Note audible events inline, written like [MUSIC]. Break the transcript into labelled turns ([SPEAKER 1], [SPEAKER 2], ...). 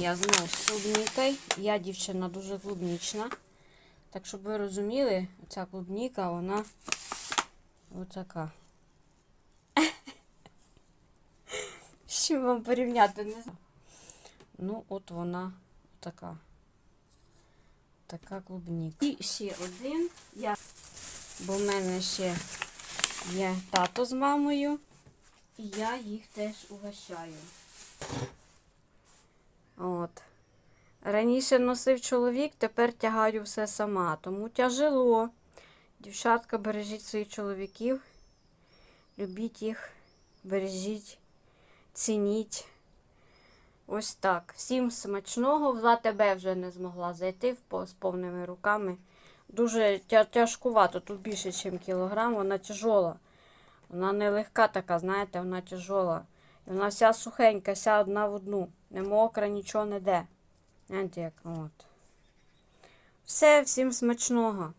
[SPEAKER 1] Я знову з клубнікою. Я дівчина дуже клубнічна. Так, щоб ви розуміли, ця клубніка, вона отака. [LAUGHS] Чим вам порівняти не знаю. Ну, от вона така. Така клубніка. І ще один. Я... Бо в мене ще є тато з мамою. І я їх теж угощаю. Раніше носив чоловік, тепер тягаю все сама. Тому тяжело. Дівчатка, бережіть своїх чоловіків. Любіть їх, бережіть, цініть. Ось так. Всім смачного. В АТБ вже не змогла зайти з повними руками. Дуже тяжкувато, тут більше, ніж кілограм, вона тяжола. Вона не легка така, знаєте, вона тяжола. І вона вся сухенька, вся одна в одну. Не мокра, нічого не де. От. Все, всім смачного.